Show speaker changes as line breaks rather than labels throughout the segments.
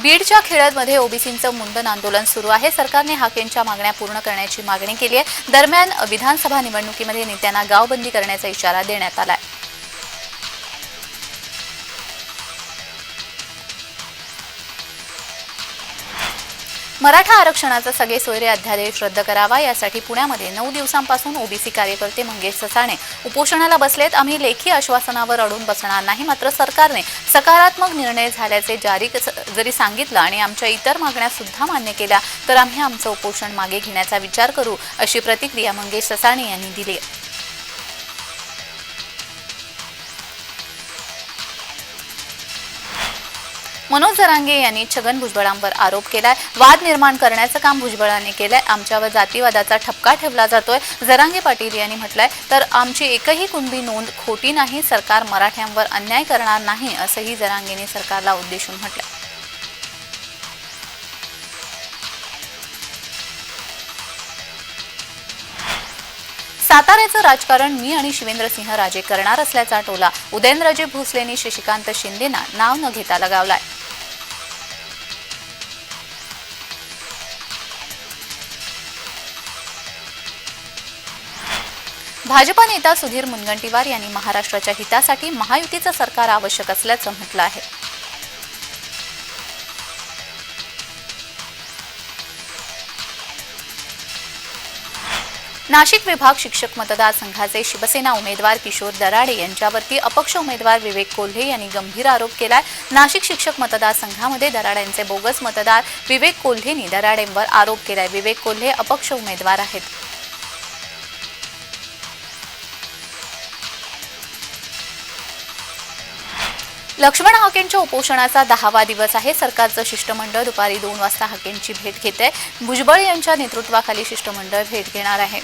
बीडच्या खेड्यामध्ये ओबीसींचं मुंडन आंदोलन सुरू आहे. सरकारने हाकेंच्या मागण्या पूर्ण करण्याची मागणी केली आहे. दरम्यान विधानसभा निवडणुकीमध्ये नेत्यांना गावबंदी करण्याचा इशारा देण्यात आला मराठा आरक्षणाचा सगळे सोयरे अध्यादेश रद्द करावा यासाठी पुण्यामध्ये नऊ दिवसांपासून ओबीसी कार्यकर्ते मंगेश ससाणे उपोषणाला बसलेत. आम्ही लेखी आश्वासनावर अडून बसणार नाही मात्र सरकारने सकारात्मक निर्णय झाल्याचे जारी जरी सांगितलं आणि आमच्या इतर मागण्या सुद्धा मान्य केल्या तर आम्ही आमचं उपोषण मागे घेण्याचा विचार करू अशी प्रतिक्रिया मंगेश ससाणे यांनी दिली मनोज जरांगे यांनी छगन भुजबळांवर आरोप केलाय. वाद निर्माण करण्याचं काम भुजबळाने केलंय. आमच्यावर जातीवादाचा ठपका ठेवला जातोय. जरांगे पाटील यांनी म्हटलंय तर आमची एकही कुणबी नोंद खोटी नाही. सरकार मराठ्यांवर अन्याय करणार नाही असंही जरांगेने सरकारला उद्देशून म्हटलंय. साताऱ्याचं राजकारण मी आणि शिवेंद्रसिंह राजे करणार असल्याचा टोला उदयनराजे भोसलेंनी शशिकांत शिंदेना नाव न घेता लगावलाय. भाजपा नेता सुधीर मुनगंटीवार यांनी महाराष्ट्राच्या हितासाठी महायुतीचं सरकार आवश्यक असल्याचं म्हटलं आहे. नाशिक विभाग शिक्षक मतदारसंघाचे शिवसेना उमेदवार किशोर दराडे यांच्यावरती अपक्ष उमेदवार विवेक कोल्हे यांनी गंभीर आरोप केलाय. नाशिक शिक्षक मतदारसंघामध्ये दराडेंचे बोगस मतदार विवेक कोल्हेंनी दराडेंवर आरोप केलाय. विवेक कोल्हे अपक्ष उमेदवार आहेत. लक्ष्मण हाकेंच्या उपोषणाचा दहावा दिवस आहे. सरकारचं शिष्टमंडळ दुपारी दोन वाजता हाकेंची भेट घेत. आहे भुजबळ यांच्या नेतृत्वाखाली शिष्टमंडळ भेट घेणार आहे.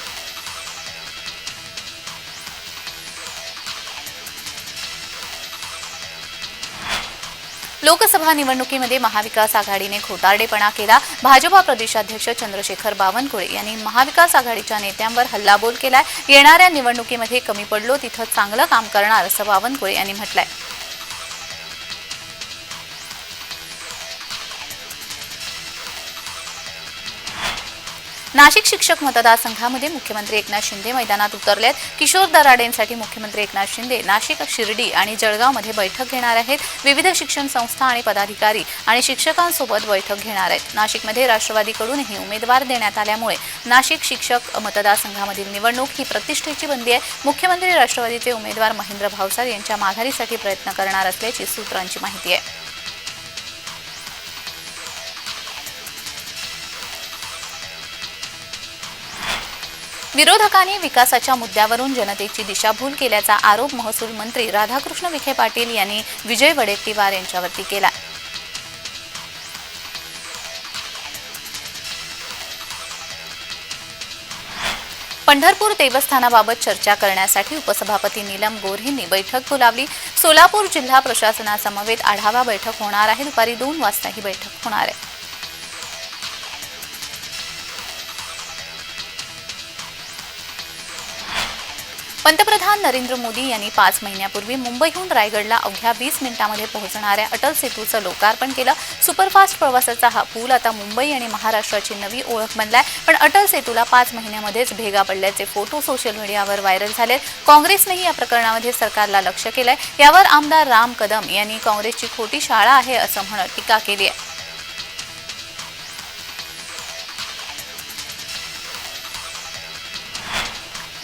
लोकसभा निवडणुकीमध्ये महाविकास आघाडीने खोटारडेपणा केला. भाजपा प्रदेशाध्यक्ष चंद्रशेखर बावनकुळे यांनी महाविकास आघाडीच्या नेत्यांवर हल्लाबोल केलाय. येणाऱ्या निवडणुकीमध्ये कमी पडलो तिथं चांगलं काम करणार असं बावनकुळे यांनी म्हटलंय. नाशिक शिक्षक मतदारसंघामध्ये मुख्यमंत्री एकनाथ शिंदे मैदानात उतरलेत. किशोर दराडेंसाठी मुख्यमंत्री एकनाथ शिंदे नाशिक शिर्डी आणि जळगावमध्ये बैठक घेणार आहेत. विविध शिक्षण संस्था आणि पदाधिकारी आणि शिक्षकांसोबत बैठक घेणार आहेत. नाशिकमध्ये राष्ट्रवादीकडूनही उमेदवार देण्यात आल्यामुळे नाशिक शिक्षक मतदारसंघामधील निवडणूक ही प्रतिष्ठेची बंदी आहे. मुख्यमंत्री राष्ट्रवादीचे उमेदवार महेंद्र भावसार यांच्या माघारीसाठी प्रयत्न करणार असल्याची सूत्रांची माहिती आहे. विरोधकांनी विकासाच्या मुद्द्यावरून जनतेची दिशाभूल केल्याचा आरोप महसूल मंत्री राधाकृष्ण विखे पाटील यांनी विजय वडेट्टीवार यांच्यावरती केला. पंढरपूर देवस्थानाबाबत चर्चा करण्यासाठी उपसभापती नीलम गोऱ्हेंनी बैठक बोलावली. सोलापूर जिल्हा प्रशासनासमवेत आढावा बैठक होणार आहे. दुपारी दोन वाजता ही बैठक होणार आहे. पंतप्रधान नरेंद्र मोदी यांनी पाच महिन्यापूर्वी मुंबईहून रायगडला अवघ्या वीस मिनिटांमध्ये पोहोचणाऱ्या अटल सेतूचं लोकार्पण केलं. सुपरफास्ट प्रवासाचा हा पूल आता मुंबई आणि महाराष्ट्राची नवी ओळख बनलाय. पण अटल सेतूला पाच महिन्यामध्येच भेगा पडल्याचे फोटो सोशल मीडियावर व्हायरल झालेत. काँग्रेसनेही या प्रकरणामध्ये सरकारला लक्ष केलंय. यावर आमदार राम कदम यांनी काँग्रेसची खोटी शाळा आहे असं म्हणत टीका केली आहे.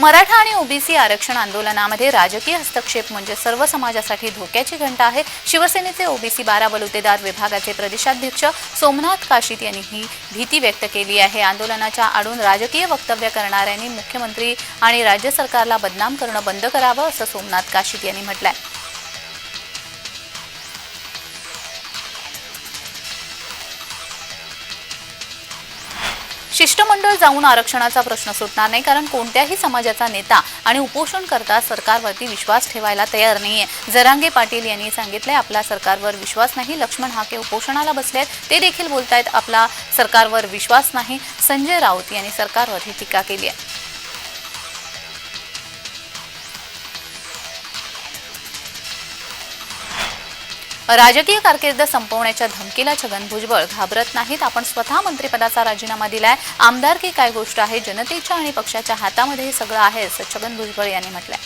मराठा आणि ओबीसी आरक्षण आंदोलनामध्ये राजकीय हस्तक्षेप म्हणजे सर्व समाजासाठी धोक्याची घंटा आहे. शिवसेनेचे ओबीसी बारा बलुतेदार विभागाचे प्रदेशाध्यक्ष सोमनाथ काशीत यांनी ही भीती व्यक्त केली आहे. आंदोलनाच्या आडून राजकीय वक्तव्य करणाऱ्यांनी मुख्यमंत्री आणि राज्य सरकारला बदनाम करणं बंद करावं असं सोमनाथ काशीत यांनी म्हटलं आहे शिष्टमंडळ जाऊन आरक्षणाचा प्रश्न सुटणार नाही कारण कोणत्याही समाजाचा नेता आणि उपोषण करता सरकारवरती विश्वास ठेवायला तयार नाहीये. जरांगे पाटील यांनी सांगितलंय आपला सरकारवर विश्वास नाही. लक्ष्मण हाके उपोषणाला बसले ते देखील बोलतायत आपला सरकारवर विश्वास नाही. संजय राऊत यांनी सरकारवर ही टीका केली आहे. राजकीय कारकीर्द संपवण्याच्या धमकीला छगन भुजबळ घाबरत नाहीत. आपण स्वतः मंत्रिपदाचा राजीनामा दिलाय. आमदारकी काय गोष्ट आहे? जनतेच्या आणि पक्षाच्या हातामध्ये हे सगळं आहे असं छगन भुजबळ यांनी म्हटलंय.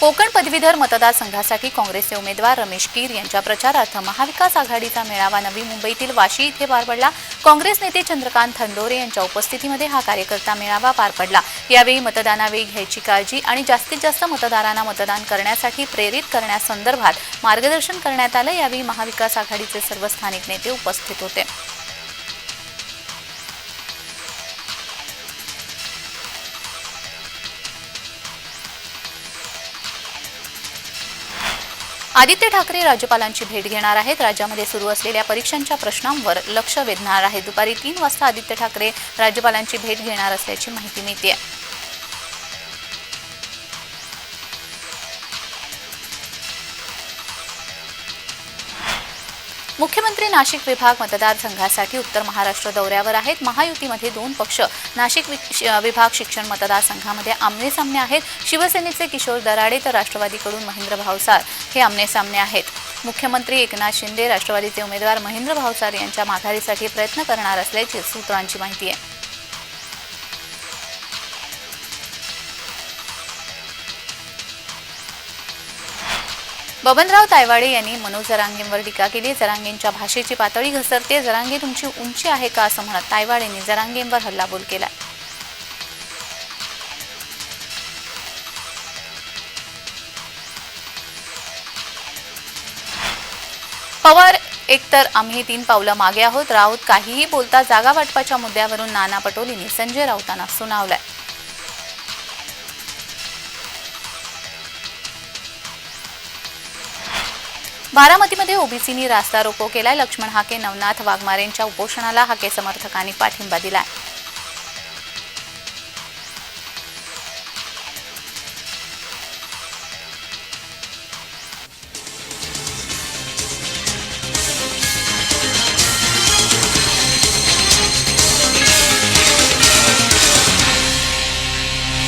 कोकण पदवीधर मतदारसंघासाठी काँग्रेसचे उमेदवार रमेश कीर यांच्या प्रचारार्थ महाविकास आघाडीचा मेळावा नवी मुंबईतील वाशी इथे पार पडला. काँग्रेस नेते चंद्रकांत थंडोरे यांच्या उपस्थितीमध्ये हा कार्यकर्ता मेळावा पार पडला. यावेळी मतदानावेळी घ्यायची काळजी आणि जास्तीत जास्त मतदारांना मतदान करण्यासाठी प्रेरित करण्यासंदर्भात मार्गदर्शन करण्यात आलं. यावेळी महाविकास आघाडीचे सर्व स्थानिक नेते उपस्थित होते. आदित्य ठाकरे राज्यपालांची भेट घेणार आहेत. राज्यामध्ये सुरू असलेल्या परीक्षांच्या प्रश्नांवर लक्ष वेधणार आहे. दुपारी तीन वाजता आदित्य ठाकरे राज्यपालांची भेट घेणार असल्याची माहिती मिळते मुख्यमंत्री नाशिक विभाग मतदारसंघासाठी उत्तर महाराष्ट्र दौऱ्यावर आहेत. महायुतीमध्ये दोन पक्ष नाशिक श- विभाग शिक्षण मतदारसंघामध्ये आमने सामने आहेत. शिवसेनेचे किशोर दराडे तर राष्ट्रवादीकडून महेंद्र भावसार हे आमने सामने आहेत. मुख्यमंत्री एकनाथ शिंदे राष्ट्रवादीचे उमेदवार महेंद्र भावसार यांच्या माघारीसाठी प्रयत्न करणार असल्याची सूत्रांची माहिती आहे. बबनराव तायवाडे यांनी मनोज जरांगेंवर टीका केली. जरांगेंच्या भाषेची पातळी घसरते. जरांगे तुमची उंची आहे का असं म्हणत तायवाडेंनी जरांगेंवर हल्लाबोल केला. पवार एकतर आम्ही तीन पावलं मागे आहोत. राऊत काहीही बोलता जागा वाटपाच्या मुद्द्यावरून नाना पटोलेंनी संजय राऊतांना सुनावलाय. बारामतीमध्ये ओबीसीनी रास्ता रोको केलाय. लक्ष्मण हाके नवनाथ वाघमारेंच्या उपोषणाला हाके समर्थकांनी पाठिंबा दिलाय.